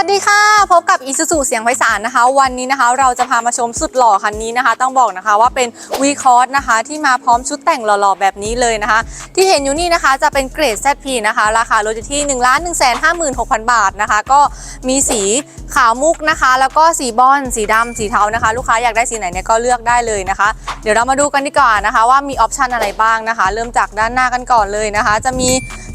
วัสดีค่ะ พบกับอีซูซูเสียงไพศาลนะคะ วันนี้นะคะเราจะพามาชมสุดหล่อคันนี้นะคะ ต้องบอกนะคะว่าเป็นวีคอร์สนะคะ ที่มาพร้อมชุดแต่งหล่อๆแบบนี้เลยนะคะ ที่เห็นอยู่นี่นะคะจะเป็นเกรด ZP นะคะ ราคารถอยู่ที่ 1 1 5 6 0 0 0 บาทนะคะ ก็มีสีขาวมุกนะคะ แล้วก็สีบอลสีดำสีเทานะคะ ลูกค้าอยากได้สีไหนเนี่ยก็เลือกได้เลยนะคะ เดี๋ยวเรามาดูกันดีกว่านะคะ ว่ามีออปชันอะไรบ้างนะคะ เริ่มจากด้านหน้ากันก่อนเลยนะคะ จะมี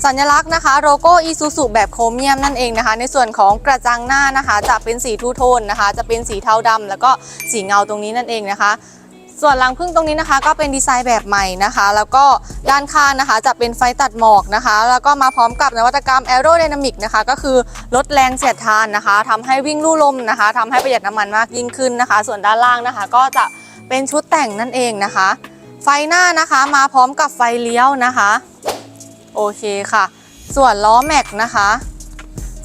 สัญลักษณ์นะคะโลโก้อีซูซูแบบโครเมียมนั่นเองนะคะ ในส่วนของกระจังหน้านะคะจะเป็นสีทูโทนนะคะ จะเป็นสีเทาดำแล้วก็สีเงาตรงนี้นั่นเองนะคะ ส่วนรังพึ่งตรงนี้นะคะ ก็เป็นดีไซน์แบบใหม่นะคะ แล้วก็ด้านข้างนะคะ จะเป็นไฟตัดหมอกนะคะ แล้วก็มาพร้อมกับนวัตกรรม a e r o d y n a m i c นะคะ ก็คือลดแรงเสียดทานนะคะทำให้วิ่งลู่ลมนะคะทำให้ประหยัดน้ำมันมากยิ่งขึ้นนะคะ ส่วนด้านล่างนะคะ ก็จะเป็นชุดแต่งนั่นเองนะคะ ไฟหน้านะคะมาพร้อมกับไฟเลี้ยวนะคะ โอเคค่ะ ส่วนล้อแม็กนะคะ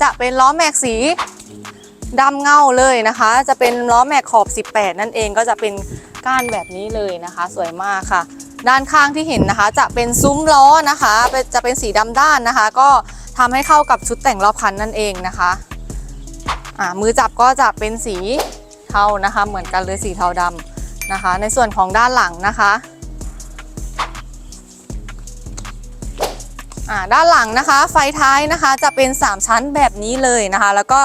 จะเป็นล้อแม็กสีดำเงาเลยนะคะ จะเป็นล้อแม็กขอบ 18 นั่นเองก็จะเป็นก้านแบบนี้เลยนะคะ สวยมากค่ะ ด้านข้างที่เห็นนะคะ จะเป็นซุ้มล้อนะคะจะเป็นสีดำด้านนะคะ ก็ทำให้เข้ากับชุดแต่งรอบคันนั่นเองนะคะมือจับก็จะเป็นสีเทานะคะ เหมือนกันเลยสีเทาดำนะคะ ในส่วนของด้านหลังนะคะ ด้านหลังนะคะ ไฟท้ายนะคะจะเป็น 3 ชั้นแบบนี้เลยนะคะ แล้วก็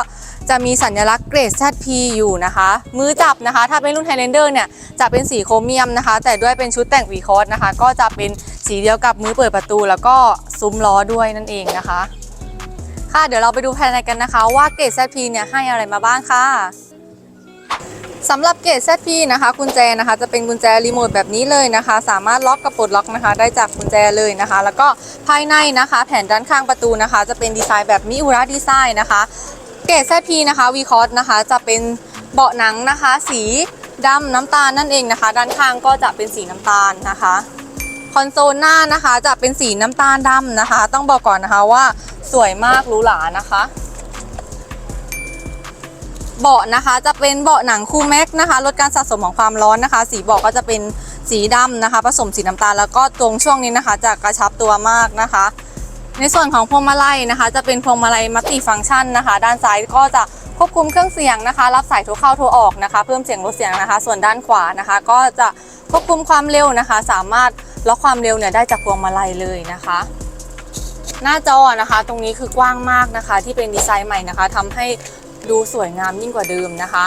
จะมีสัญลักษณ์เกรด ZP อยู่นะคะ มือจับนะคะ ถ้าเป็นรุ่น Highlander เนี่ยจะเป็นสีโครเมียมนะคะ แต่ด้วยเป็นชุดแต่ง v c o s นะคะ ก็จะเป็นสีเดียวกับมือเปิดประตู แล้วก็ซุ้มล้อด้วยนั่นเองนะคะ ค่ะเดี๋ยวเราไปดูภายในกันนะคะ ว่าเกรด ZP เนี่ยให้อะไรมาบ้างค่ะ สำหรับเกรด ZP นะคะกุญแจนะคะจะเป็นกุญแจรีโมทแบบนี้เลยนะคะ สามารถล็อกกับปลดล็อกนะคะ ได้จากกุญแจเลยนะคะ แล้วก็ภายในนะคะ แผ่นด้านข้างประตูนะคะ จะเป็นดีไซน์แบบมิอุระดีไซน์นะคะ เกรด ZP นะคะวีคอสนะคะจะเป็นเบาะหนังนะคะ สีดำน้ำตาลนั่นเองนะคะ ด้านข้างก็จะเป็นสีน้ำตาลนะคะคอนโซลหน้านะคะจะเป็นสีน้ำตาลดำนะคะ ต้องบอกก่อนนะคะว่าสวยมากหรูหรานะคะ เบาะนะคะจะเป็นเบาะหนังคูแม็กนะคะลดการสะสมของความร้อนนะคะ สีเบาะก็จะเป็นสีดำนะคะ ผสมสีน้ำตาลแล้วก็ตรงช่วงนี้นะคะ จะกระชับตัวมากนะคะ ในส่วนของพวงมาลัยนะคะ จะเป็นพวงมาลัยมัลติฟังก์ชันนะคะ ด้านซ้ายก็จะควบคุมเครื่องเสียงนะคะ รับสายโทรเข้าโทรออกนะคะ เพิ่มเสียงลดเสียงนะคะ ส่วนด้านขวานะคะ ก็จะควบคุมความเร็วนะคะ สามารถล็อกความเร็วเนี่ยได้จากพวงมาลัยเลยนะคะ หน้าจอนะคะ ตรงนี้คือกว้างมากนะคะ ที่เป็นดีไซน์ใหม่นะคะทำให้ ดูสวยงามยิ่งกว่าเดิมนะคะ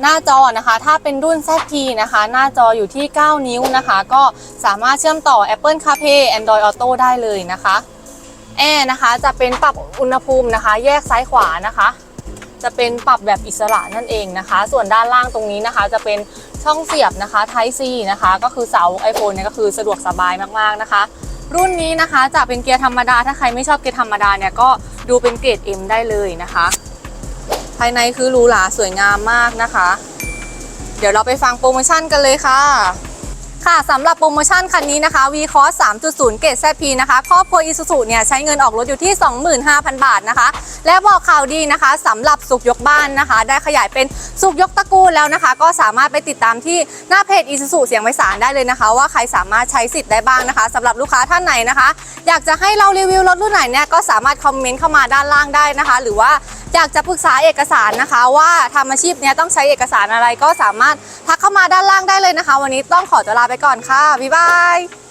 หน้าจอนะคะถ้าเป็นรุ่น ZP นะคะ หน้าจออยู่ที่ 9 นิ้วนะคะ ก็สามารถเชื่อมต่อ Apple CarPlay Android Auto ได้เลยนะคะแอร์นะคะจะเป็นปรับอุณหภูมินะคะ แยกซ้ายขวานะคะ จะเป็นปรับแบบอิสระนั่นเองนะคะ ส่วนด้านล่างตรงนี้นะคะ จะเป็นช่องเสียบนะคะ Type C นะคะ ก็คือเสา iPhone เนี่ยก็คือสะดวกสบายมากๆนะคะ รุ่นนี้นะคะจะเป็นเกียร์ธรรมดาถ้าใครไม่ชอบเกียร์ธรรมดาเนี่ยก็ดูเป็นเกรด M ได้เลยนะคะายในคือหรูหราสวยงามมากนะคะ เดี๋ยวเราไปฟังโปรโมชั่นกันเลยค่ะค่ะสำหรับโปรโมชั่นคันนี้นะคะ v c o s 3.0 เกรด ZP นะคะครอบครัว Isuzu เนี่ยใช้เงินออกรถอยู่ที่ 25,000 บาทนะคะ และบอกข่าวดีนะคะสำหรับสุขยกบ้านนะคะ ได้ขยายเป็นสุขยกตระกูลแล้วนะคะ ก็สามารถไปติดตามที่หน้าเพจ Isuzu เสียงไพศาลได้เลยนะคะ ว่าใครสามารถใช้สิทธิ์ได้บ้างนะคะสำหรับลูกค้าท่านไหนนะคะ อยากจะให้เรารีวิวรถรุ่นไหนเนี่ยก็สามารถคอมเมนต์เข้ามาด้านล่างได้นะคะ หรือว่า อยากจะปรึกษาเอกสารนะคะ ว่าทำอาชีพเนี้ยต้องใช้เอกสารอะไรก็สามารถทักเข้ามาด้านล่างได้เลยนะคะ วันนี้ต้องขอตัวลาไปก่อนค่ะบ๊ายบาย